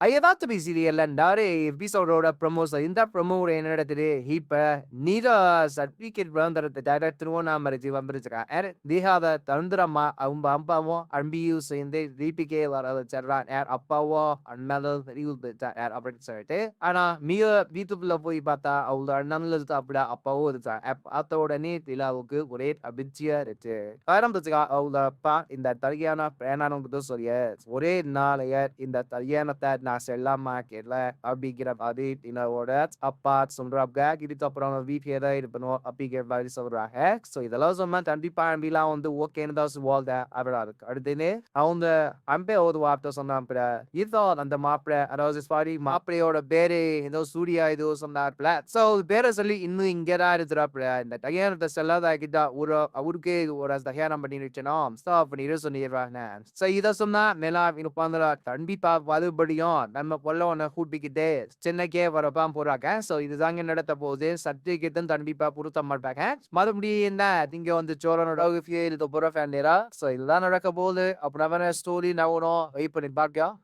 ஏதாச்சும் சீரியல்ல நிறைய எபிசோடோட ப்ரமோஸ் இந்த ப்ரமோ என்ன நடக்குது இப்ப நீரா சர்டிபிகேட் விளம்பரத்தை டைரக்ட் திருவண்ணாமலை ஏர் தீகாத தந்திரமா அவங்க அம்பாவும் அன்பியும் சேர்ந்து தீபிகே வர வச்சிடறான் ஏர் அப்பாவோ அண்ணனும் தெரிவு யார் அப்படின்னு சொல்லிட்டு ஆனால் மிக வீட்டுக்குள்ள போய் பார்த்தா அவங்க அண்ணனும் இருக்கா அப்படி அப்பாவும் இருக்கா பார்த்த உடனே திலாவுக்கு ஒரே அபிச்சியா இருக்கு ஆரம்பிச்சுக்கா அவங்க அப்பா இந்த தலியான பிரயாணம் சொல்லிய ஒரே நாளைய இந்த தலியானத்தை நான் செல்லாம கேட்கல அப்படிங்கிற மாதிரி தினாவோட அப்பா சொல்றாங்க இதுக்கு அப்புறம் வீட்டிலே தான் இருப்பணும் அப்படிங்கிற மாதிரி சொல்றாங்க. ஸோ இதெல்லாம் சொன்னா கண்டிப்பா அம்பிலாம் வந்து ஓகேன்னு தான் சொல்லுவாங்க. அவரா இருக்கு அடுத்துன்னு அவங்க அம்பே ஒரு வார்த்தை சொன்னாப்புல இதோ அந்த மாப்பிள்ளை அதாவது சாரி மாப்பிள்ளையோட பேரு ஏதோ சூர்யா ஏதோ சொன்னாப்புல ஸோ பேரை சொல்லி இன்னும் இங்கே தான் இருக்கிறாப்புல. இந்த கல்யாணத்தை செல்லாதாக்கிட்டா ஒரு அவருக்கே ஒரு கல்யாணம் பண்ணிருச்சனும் ஸோ பண்ணிட்டு சொல்லிடுறாங்க. ஸோ இதை சொன்னா நிலா இன்னும் பந்தரா கண்டிப்பா மறுபடியும் நம்ம பொல்லவனை கூட்டிக்கிட்டு சென்னைக்கே வரப்பான் போறாங்க. ஸோ இதுதாங்க நடத்த போகுது. சர்டிஃபிகேட்டும் கண்டிப்பா பொருத்த மாட்டாங்க மறுபடியும் என்ன? இங்க வந்து சோழனோட இது போற நேரா ஸோ இதுதான் நடக்க போகுது. அப்புறம் ஸ்டோரி நான் வெயிட் பண்ணி பார்க்க